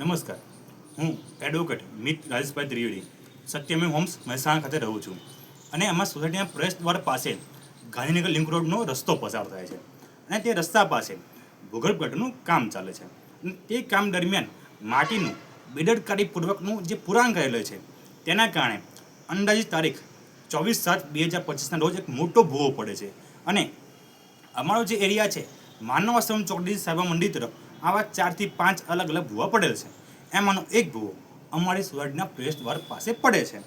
નમસ્કાર. હું એડવોકેટ મિત રાજેશભાઈ ત્રિવેદી સત્યમે હોમ્સ મહેસાણા ખાતે રહું છું. અને અમારા સોસાયટીના પ્રવેશ દ્વાર પાસે ગાંધીનગર લિંક રોડનો રસ્તો પસાર થાય છે. અને તે રસ્તા પાસે ભૂગર્ભ ગટરનું કામ ચાલે છે. તે કામ દરમિયાન માટીનું બેદરકારીપૂર્વકનું જે પુરાણ કરેલું છે, તેના કારણે અંદાજિત તારીખ ચોવીસ સાત બે હજાર પચીસના રોજ એક મોટો ભૂવો પડે છે. અને અમારો જે એરિયા છે, માનવ આશ્રમ ચોકડી સાહેબા મંદિર તરફ આવા ચારથી પાંચ અલગ અલગ ભૂવા પડેલ છે. એમાંનો એક ભૂવો અમારી સુરતના પ્રેસ્ટ વર્ગ પાસે પડે છે.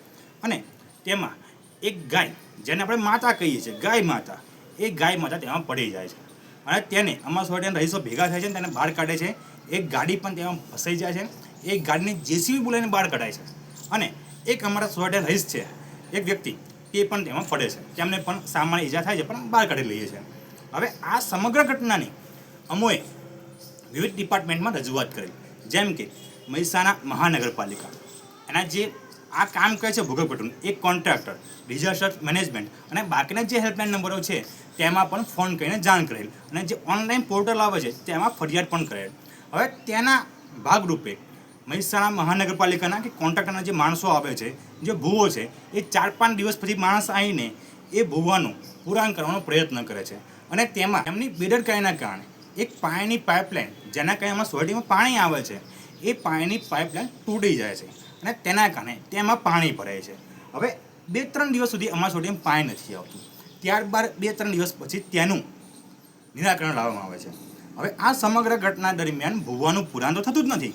અને તેમાં એક ગાય, જેને આપણે માતા કહીએ છીએ, ગાય માતા. એ ગાય માતા તેમાં પડી જાય છે. અને તેને અમારા સુરતના રહીશો ભેગા થાય છે તેને બહાર કાઢે છે. એક ગાડી પણ તેમાં ફસાઈ જાય છે. એક ગાડીને જેસીબી બોલાવીને બહાર કઢાય છે. અને એક અમારા સુરતના રહીશ છે, એક વ્યક્તિ, તે પણ તેમાં પડે છે. તેમને પણ સામાન્ય ઈજા થાય છે, પણ બહાર કાઢી લઈએ છીએ. હવે આ સમગ્ર ઘટનાની અમોએ વિવિધ ડિપાર્ટમેન્ટમાં રજૂઆત કરેલી. જેમ કે મહેસાણા મહાનગરપાલિકા. એના જે આ કામ કરે છે ભૂગર્ભ ગટરનું એક કોન્ટ્રાક્ટર ડિઝાસ્ટર મેનેજમેન્ટ અને બાકીના જે હેલ્પલાઇન નંબરો છે, તેમાં પણ ફોન કરીને જાણ કરેલ અને જે ઓનલાઈન પોર્ટલ આવે છે, તેમાં ફરિયાદ પણ કરેલ. હવે તેના ભાગરૂપે મહેસાણા મહાનગરપાલિકાના કે કોન્ટ્રાક્ટરના જે માણસો આવે છે, જે ભૂવો છે, એ ચાર પાંચ દિવસ પછી માણસ આવીને એ ભૂવાનું પુરાણ કરવાનો પ્રયત્ન કરે છે. અને તેમાં એમની બેદરકારીના કારણે એક પાણીની પાઇપલાઇન, જેના કારણે એમાં સોસાયટીમાં પાણી આવે છે, એ પાણીની પાઇપલાઇન તૂટી જાય છે અને તેના કારણે તેમાં પાણી ભરાય છે. હવે બે ત્રણ દિવસ સુધી અમારા સોસાયટીમાં પાણી નથી આવતું. ત્યારબાદ બે ત્રણ દિવસ પછી તેનું નિરાકરણ લાવવામાં આવે છે. હવે આ સમગ્ર ઘટના દરમિયાન ભૂવાનું પુરાણ તો થતું જ નથી.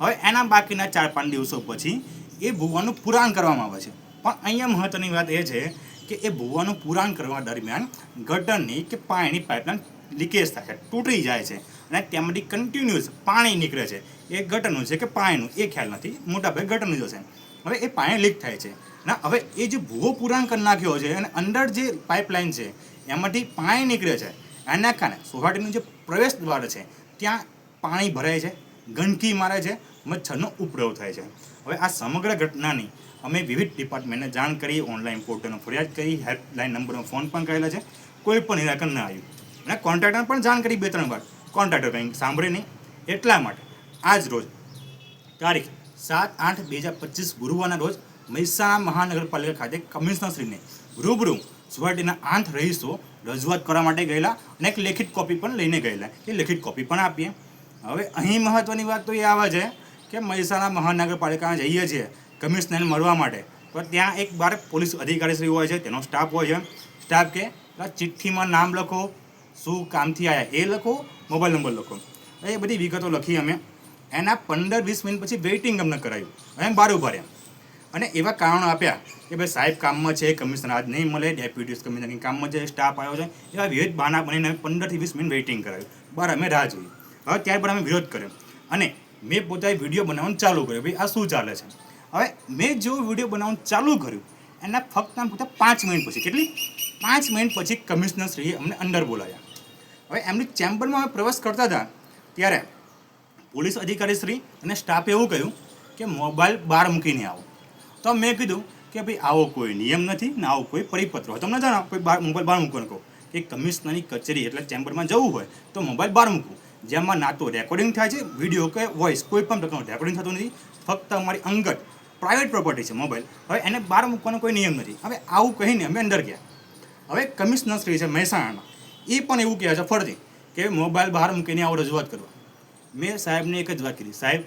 હવે એના બાકીના ચાર પાંચ દિવસો પછી એ ભૂવાનું પુરાણ કરવામાં આવે છે. પણ અહીંયા મહત્ત્વની વાત એ છે કે એ ભૂવાનું પુરાણ કરવા દરમિયાન ગટરની કે પાણીની પાઇપલાઇન લીકેજ થાય છે, તૂટી જાય છે અને તેમાંથી કન્ટિન્યુઅસ પાણી નીકળે છે. એ ગટરનું છે કે પાણીનું, એ ખ્યાલ નથી. મોટાભાગે ગટરનું જ હવે એ પાણી લીક થાય છે. ના હવે એ જે ભૂવો પુરાણ કરી નાખ્યો છે અને અંદર જે પાઇપલાઇન છે, એમાંથી પાણી નીકળે છે. એના કારણે સોસાયટીનું જે પ્રવેશ દ્વાર છે, ત્યાં પાણી ભરાય છે, ગંદકી મારે છે, મચ્છરનો ઉપદ્રવ થાય છે. હવે આ સમગ્ર ઘટનાની અમે વિવિધ ડિપાર્ટમેન્ટને જાણ કરી ઓનલાઈન પોર્ટલનો ફરિયાદ કરી હેલ્પલાઇન નંબરનો ફોન પણ કરેલા છે. કોઈ પણ નિરાકરણ ન આવ્યું. અને કોન્ટ્રાક્ટરને પણ જાણ કરી બે ત્રણ વાર. કોન્ટ્રાક્ટર કંઈ સાંભળે નહીં, એટલા માટે આજ રોજ તારીખ સાત આઠ બે હજાર પચીસ ગુરુવારના રોજ મહેસાણા મહાનગરપાલિકા ખાતે કમિશનરશ્રીને રૂબરૂ સોસાયટીના આઠ રહીશો રજૂઆત કરવા માટે ગયેલા અને એક લેખિત કોપી પણ લઈને ગયેલા. એ લેખિત કોપી પણ આપીએ. હવે અહીં મહત્ત્વની વાત તો એ આવે છે કે મહેસાણા મહાનગરપાલિકામાં જઈએ છીએ કમિશનરને મળવા માટે, તો ત્યાં એક બાર પોલીસ અધિકારીશ્રી હોય છે, તેનો સ્ટાફ હોય છે. સ્ટાફ કે ચિઠ્ઠીમાં નામ લખો શું કામથી આવ્યા એ લખો મોબાઈલ નંબર લખો. એ બધી વિગતો લખી અમે. એના પંદર વીસ મિનિટ પછી વેઇટિંગ અમને કરાયું. અમે બાર ઊભા રહ્યા. અને એવા કારણો આપ્યા કે ભાઈ સાહેબ કામમાં છે કમિશનર આજ નહીં મળે ડેપ્યુટી કમિશનર કામમાં છે સ્ટાફ આવ્યો છે. એવા વિવિધ બહાના બનીને પંદરથી વીસ મિનિટ વેઇટિંગ કરાયું. બાર અમે રાહ જોઈ. હવે ત્યારબાદ અમે વિરોધ કર્યો. અને મેં પોતાએ વીડિયો બનાવવાનું ચાલુ કર્યું. ભાઈ આ શું ચાલે છે? હવે મેં જો વીડિયો બનાવવાનું ચાલુ કર્યું, એના ફક્ત ફક્ત પાંચ મિનિટ પછી, કેટલી? પાંચ મિનિટ પછી કમિશનરશ્રીએ અમને અંદર બોલાવ્યા. હવે એમની ચેમ્બરમાં અમે પ્રવેશ કરતા હતા ત્યારે પોલીસ અધિકારી શ્રી અને સ્ટાફે એવું કહ્યું કે મોબાઈલ બહાર મૂકીને આવો. તો મેં કીધું કે ભાઈ આવો કોઈ નિયમ નથી ને આવો કોઈ પરિપત્ર હોય. તમને જાણો, કોઈ બહાર મોબાઈલ બહાર મૂકવાનું કહો. કે કમિશનરની કચેરી એટલે ચેમ્બરમાં જવું હોય તો મોબાઈલ બહાર મૂકવું. જેમાં ના તો રેકોર્ડિંગ થાય છે વીડિયો કે વોઇસ કોઈ પણ પ્રકારનું રેકોર્ડિંગ થતું નથી. ફક્ત અમારી અંગત પ્રાઇવેટ પ્રોપર્ટી છે મોબાઈલ. હવે એને બહાર મૂકવાનો કોઈ નિયમ નથી. હવે આવું કહીને અમે અંદર ગયા. હવે કમિશનર શ્રી છે મહેસાણાના એ પણ એવું કહે છે ફરતી કે મોબાઈલ બહાર મૂકીને આવો રજૂઆત કરવા. મેં સાહેબને એક જ વાત કરી સાહેબ,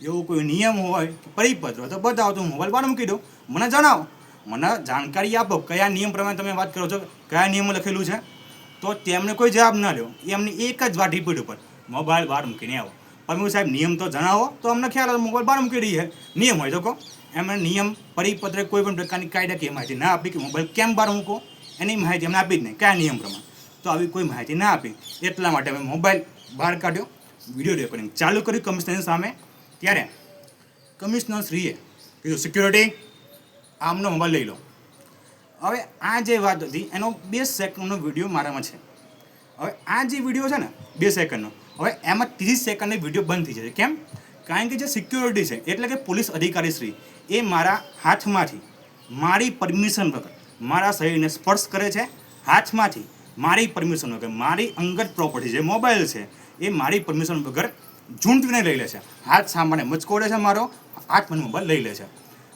એવો કોઈ નિયમ હોય કે પરિપત્ર તો બતાવો, તો મોબાઈલ બહાર મૂકી દો મને જણાવો. મને જાણકારી આપો કયા નિયમ પ્રમાણે તમે વાત કરો છો, કયા નિયમો લખેલું છે. તો તેમને કોઈ જવાબ ન લ્યો એમની એક જ વાત રિપીટ ઉપર, મોબાઈલ બહાર મૂકીને આવો. પણ સાહેબ, નિયમ તો જણાવો, તો અમને ખ્યાલ આવે, મોબાઈલ બહાર મૂકી દઈએ. નિયમ હોય તો કહો. એમણે નિયમ, પરિપત્ર, કોઈ પણ પ્રકારની કાયદાકીય માહિતી ના આપી કે મોબાઈલ કેમ બહાર મૂકો એની માહિતી એમને આપી જ નહીં. કયા નિયમ પ્રમાણે? તો આવી કોઈ માહિતી ના આપી. એટલા માટે અમે મોબાઈલ બહાર કાઢ્યો. વીડિયો રેકોર્ડિંગ ચાલુ કર્યું કમિશનરની સામે. ત્યારે કમિશનર શ્રીએ કીધું સિક્યુરિટી આમનો મોબાઈલ લઈ લો. હવે આ જે વાત હતી, એનો બે સેકન્ડનો વીડિયો મારામાં છે. હવે આ જે વીડિયો છે ને, બે સેકન્ડનો. હવે એમાં ત્રીસ સેકન્ડની વીડિયો બંધ થઈ જશે. કેમ? કારણ કે જે સિક્યોરિટી છે, એટલે કે પોલીસ અધિકારી શ્રી એ મારા હાથમાંથી મારી પરમિશન વગર મારા શરીરને સ્પર્શ કરે છે. હાથમાંથી મારી પરમિશન વગર, મારી અંગત પ્રોપર્ટી જે મોબાઈલ છે, એ મારી પરમિશન વગર ઝૂંટવીને લઈ લે છે. હાથ સામાન્ય મચકોડે છે મારો હાથ મને મોબાઈલ લઈ લે છે.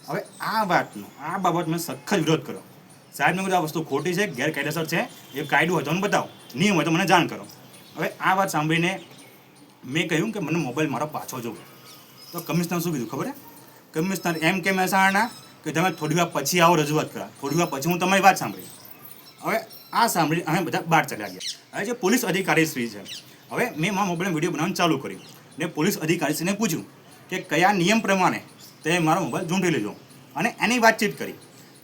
હવે આ વાતનો, આ બાબત મેં સખત વિરોધ કર્યો સાહેબ, મેં કીધું આ વસ્તુ ખોટી છે, ગેરકાયદેસર છે, એ કાયદો હોય તો મને બતાવો. નિયમ હોય તો મને જાણ કરો. હવે આ વાત સાંભળીને મેં કહ્યું કે મને મોબાઈલ મારો પાછો જોવો. તો કમિશનર શું કીધું, ખબર હે કમિશનર એમ કે મહેસાણા કે તમે થોડી વાર પછી આવો રજૂઆત કરા. થોડી વાર પછી હું તમારી વાત સાંભળી હવે આ સાંભળી અમે બધા બહાર ચાલ્યા ગયા. હવે જે પોલીસ અધિકારી શ્રી છે, હવે મેં મારા મોબાઈલ વીડિયો બનાવવાનું ચાલુ કર્યું. ને પોલીસ અધિકારીશ્રીને પૂછ્યું કે કયા નિયમ પ્રમાણે તે મારો મોબાઈલ ઝૂંટી લીધો. અને એની વાતચીત કરી.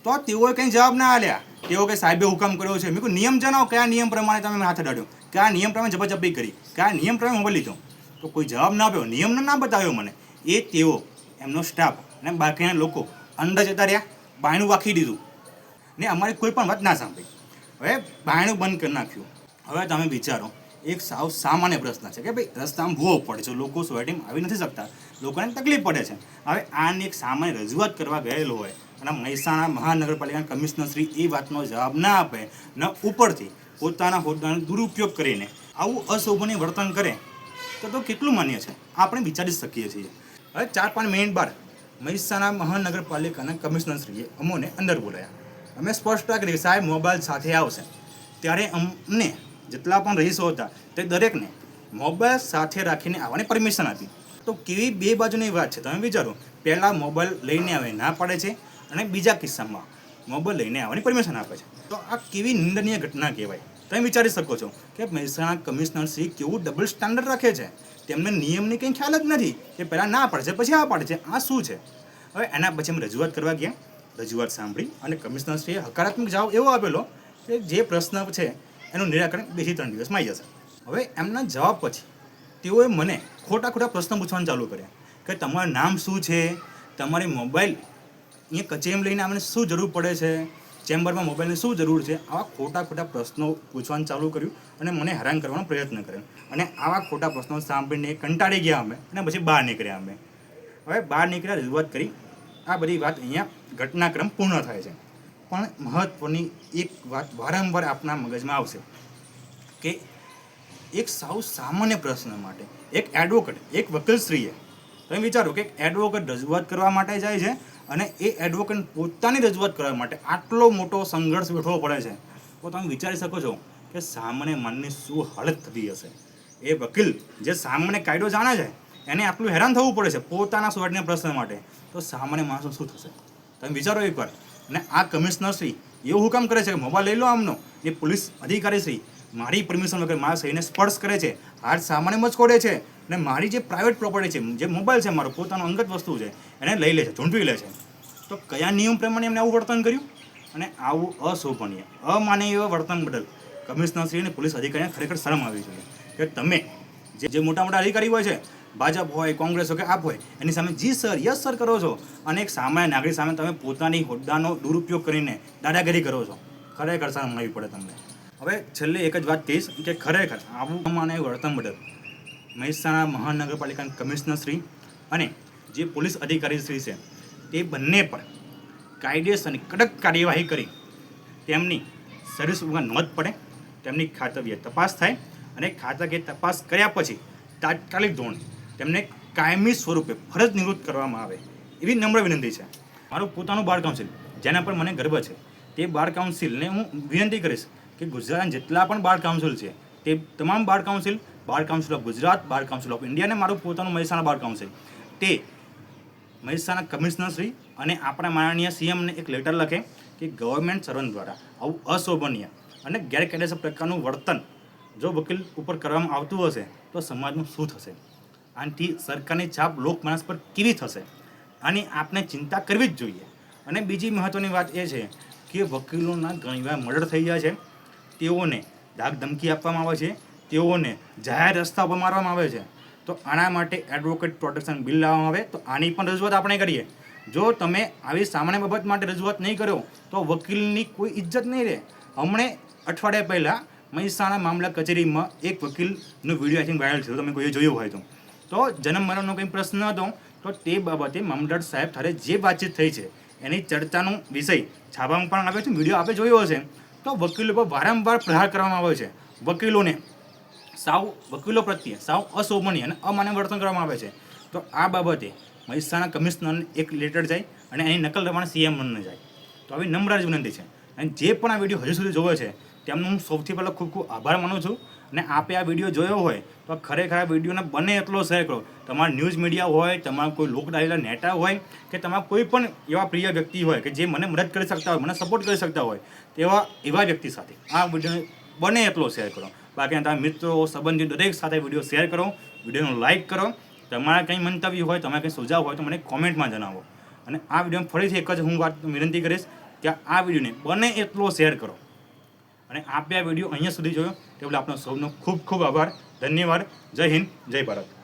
તો તેઓએ કંઈ જવાબ ના આલ્યા તેઓ કે સાહેબે હુકમ કર્યો છે. મેં કહ્યું નિયમ જણાવો, કયા નિયમ પ્રમાણે તમે હાથ અડાડ્યો કયા નિયમ પ્રમાણે જબરજબ્બી કરી? કયા નિયમ પ્રમાણે મોબાઈલ લીધો? તો કોઈ જવાબ ના આપ્યો. નિયમનો ના બતાવ્યો મને. એ તેઓ, એમનો સ્ટાફ અને બાકીના લોકો અંદર જતા રહ્યા, બાયણું વાખી દીધું. ને અમારી કોઈ પણ વાત ના સાંભળી. હવે બાયણું બંધ કરી નાખ્યું. હવે તમે વિચારો, એક સાવ સામાન્ય પ્રશ્ન છે કે ભાઈ, રસ્તામાં ભૂવો પડે છે, લોકો સોસાયટીમાં આવી નથી શકતા. લોકોને તકલીફ પડે છે. હવે આની એક સામાન્ય રજૂઆત કરવા ગયેલો હોય અને મહેસાણા મહાનગરપાલિકાના કમિશનર શ્રી એ વાતનો જવાબ ના આપે, ન ઉપરથી પોતાના હોદ્દાનો દુરુપયોગ કરીને આવું અશોભનીય વર્તન કરે, તો તો કેટલું માન્ય છે? આપણે વિચારી શકીએ છીએ. હવે ચાર પાંચ મિનિટ બાદ મહેસાણા મહાનગરપાલિકાના કમિશનરશ્રીએ અમોને અંદર બોલાયા. અમે સ્પષ્ટ કરી સાહેબ, મોબાઈલ સાથે આવશે. ત્યારે અમને જેટલા પણ રહીશો હતા, તે દરેકને મોબાઈલ સાથે રાખીને આવવાની પરમિશન આપી. તો કેવી બે બાજુની વાત છે, તમે વિચારો. પહેલાં મોબાઈલ લઈને આવે, ના પાડે છે, અને બીજા કિસ્સામાં મોબાઈલ લઈને આવવાની પરમિશન આપે છે. તો આ કેવી નિંદનીય ઘટના કહેવાય? તમે વિચારી શકો છો કે મહેસાણા કમિશનર શ્રી કેવું ડબલ સ્ટાન્ડર્ડ રાખે છે? તેમને નિયમની કંઈ ખ્યાલ જ નથી કે પહેલાં ના પાડશે પછી આ પાડશે આ શું છે? હવે એના પછી અમે રજૂઆત કરવા ગયા. રજૂઆત સાંભળી અને કમિશનર શ્રીએ હકારાત્મક જવાબ એવો આપેલો કે જે પ્રશ્ન છે એનું નિરાકરણ બેથી ત્રણ દિવસમાં આવી જશે. હવે એમના જવાબ પછી તેઓએ મને ખોટા ખોટા પ્રશ્ન પૂછવાનું ચાલુ કર્યા કે તમારું નામ શું છે? તમારી મોબાઈલ અહીંયા કચેરીમાં લઈને અમને શું જરૂર પડે છે? ચેમ્બરમાં મોબાઈલની શું જરૂર છે? આવા ખોટા ખોટા પ્રશ્નો પૂછવાનું ચાલુ કર્યું અને મને હેરાન કરવાનો પ્રયત્ન કર્યો. અને આવા ખોટા પ્રશ્નો સાંભળીને કંટાળી ગયા અમે અને પછી બહાર નીકળ્યા અમે. હવે બહાર નીકળ્યા રજૂઆત કરી આ બધી વાત અહીંયા ઘટનાક્રમ પૂર્ણ થાય છે. પણ મહત્ત્વની એક વાત વારંવાર આપના મગજમાં આવશે કે એક સાવ સામાન્ય પ્રશ્ન માટે એક એડવોકેટ એક વકીલશ્રીએ તમે વિચારો કે એડવોકેટ રજૂઆત કરવા માટે જાય છે અને એ એડવોકેટ પોતાની રજૂઆત કરવા માટે આટલો મોટો સંઘર્ષ વેઠવો પડે છે. તો તમે વિચારી શકો છો કે સામાન્ય માનની શું હાલત થતી હશે. એ વકીલ જે સામાન્ય કાયદો જાણે છે એને આટલું હેરાન થવું પડે છે પોતાના સોસાયટીના પ્રશ્ન માટે. તો સામાન્ય માણસો શું થશે? તમે વિચારો એકવાર. અને આ કમિશનરશ્રી એવું હુકમ કરે છે? કે મોબાઈલ લઈ લો આમનો. એ પોલીસ અધિકારી શ્રી મારી પરમિશન વગર મારા શરીરને સ્પર્શ કરે છે. હાથ સામાન્ય ખોડે છે. અને મારી જે પ્રાઇવેટ પ્રોપર્ટી છે, જે મોબાઈલ છે મારો, પોતાનો અંગત વસ્તુ છે, એને લઈ લે છે, ઝૂંટવી લે છે. તો કયા નિયમ પ્રમાણે એમને આવું વર્તન કર્યું? અને આવું અશોભનીય, અમાનવીય વર્તન બદલ કમિશનરશ્રી અને પોલીસ અધિકારીને ખરેખર શરમ આવી જોઈએ. કે તમે જે જે મોટા મોટા અધિકારી હોય છે ભાજપ હોય, કોંગ્રેસ હોય કે આપ હોય, એની સામે જી સર, યસ સર કરો છો. અને એક સામાન્ય નાગરિક સામે તમે પોતાની હોદ્દાનો દુરુપયોગ કરીને દાદાગીરી કરો છો. ખરેખર સર મળવી પડે તમને. હવે છેલ્લે એક જ વાત કહીશ કે ખરેખર આવું અમાને વર્તન બદલ મહેસાણા મહાનગરપાલિકાના કમિશનર શ્રી અને જે પોલીસ અધિકારી શ્રી છે, તે બંને પર કાયદેસરની કડક કાર્યવાહી કરી. તેમની સર્વિસ નોંધ પડે, તેમની ખાતવ્ય તપાસ થાય અને ખાતાકીય તપાસ કર્યા પછી તાત્કાલિક ધોરણે તેમને કાયમી સ્વરૂપે ફરજ નિવૃત્ત કરવામાં આવે, એવી નમ્ર વિનંતી છે. મારું પોતાનું બાર કાઉન્સિલ જેના પર મને ગર્વ છે, તે બાર કાઉન્સિલને હું વિનંતી કરીશ કે ગુજરાતના જેટલા પણ બાર કાઉન્સિલ છે, તે તમામ bar council bar council of Gujarat bar council of India અને મારું પોતાનું મહેસાણા બાર કાઉન્સિલ તે મહેસાણા કમિશનર શ્રી અને આપણા માનનીય સીએમને એક લેટર લખે કે ગવર્મેન્ટ સર્વન્ટ દ્વારા આવું અશોભનીય અને ગેરકાયદેસર પ્રકારનું વર્તન જો વકીલ ઉપર કરવામાં આવતું હશે, તો સમાજનું શું થશે? આનાથી સરકારની છાપ લોકમાનસ પર કેવી થશે? આની આપણે ચિંતા કરવી જ જોઈએ. અને બીજી મહત્ત્વની વાત એ છે કે વકીલોના ઘણીવાર મર્ડર થઈ ગયા છે. તેઓને ધાક ધમકી આપવામાં આવે છે. તેઓને જાહેર રસ્તા પર મારવામાં આવે છે. તો આના માટે એડવોકેટ પ્રોટેક્શન બિલ લાવવામાં આવે. તો આની પણ રજૂઆત આપણે કરીએ. જો તમે આવી સામાન્ય બાબત માટે રજૂઆત નહીં કરો, તો વકીલની કોઈ ઇજ્જત નહીં રહે. હમણે અઠવાડિયા પહેલાં મહેસાણા મામલા કચેરીમાં એક વકીલનો વીડિયો આઈ થિંક વાયરલ થયો. તમે કોઈએ જોયું હોય તો. તો જન્મ મરણનો કંઈ પ્રશ્ન હતો. તો તે બાબતે મામલતદાર સાહેબ સાથે જે વાતચીત થઈ છે, એની ચર્ચાનો વિષય છાપામાં પણ આવ્યો છે, વીડિયો આપણે જોયો હશે. તો વકીલો પર વારંવાર પ્રહાર કરવામાં આવે છે. વકીલોને સાવ, વકીલો પ્રત્યે સાવ અશોભનીય અને અમાન્ય વર્તન કરવામાં આવે છે. તો આ બાબતે મહેસાણા કમિશનરને એક લેટર જાય અને એની નકલ રવાના મનને જાય. તો આવી નમ્ર વિનંતી છે. અને જે પણ આ વીડિયો હજુ સુધી જોયો છે, તેમનો હું સૌથી પહેલાં ખૂબ ખૂબ આભાર માનું છું. અને આપે આ વીડિયો જોયો હોય, તો ખરેખર આ વિડીયોને બને એટલો શેર કરો તમારા ન્યૂઝ મીડિયા હોય, તમારા કોઈ લોકડાયેલા નેતા હોય, કે તમારા કોઈ પણ એવા પ્રિય વ્યક્તિ હોય, કે જે મને મદદ કરી શકતા હોય, મને સપોર્ટ કરી શકતા હોય, તેવા એવા વ્યક્તિ સાથે આ વીડિયો બને એટલો શેર કરો બાકી તમારા મિત્રો, સંબંધી દરેક સાથે વીડિયો શેર કરો વિડીયોને લાઇક કરો. તમારા કંઈ મંતવ્ય હોય, તમારા કંઈ સુઝાવ હોય, તો મને કોમેન્ટમાં જણાવો. અને આ વીડિયો ફરીથી એક જ હું વાત વિનંતી કરીશ કે આ વિડીયોને બને એટલો શેર કરો. અને આપે બે વીડિયો અહીંયા સુધી જોયો તે બદલ આપનો સૌનો ખૂબ ખૂબ આભાર. ધન્યવાદ. જય હિન્દ. જય ભારત.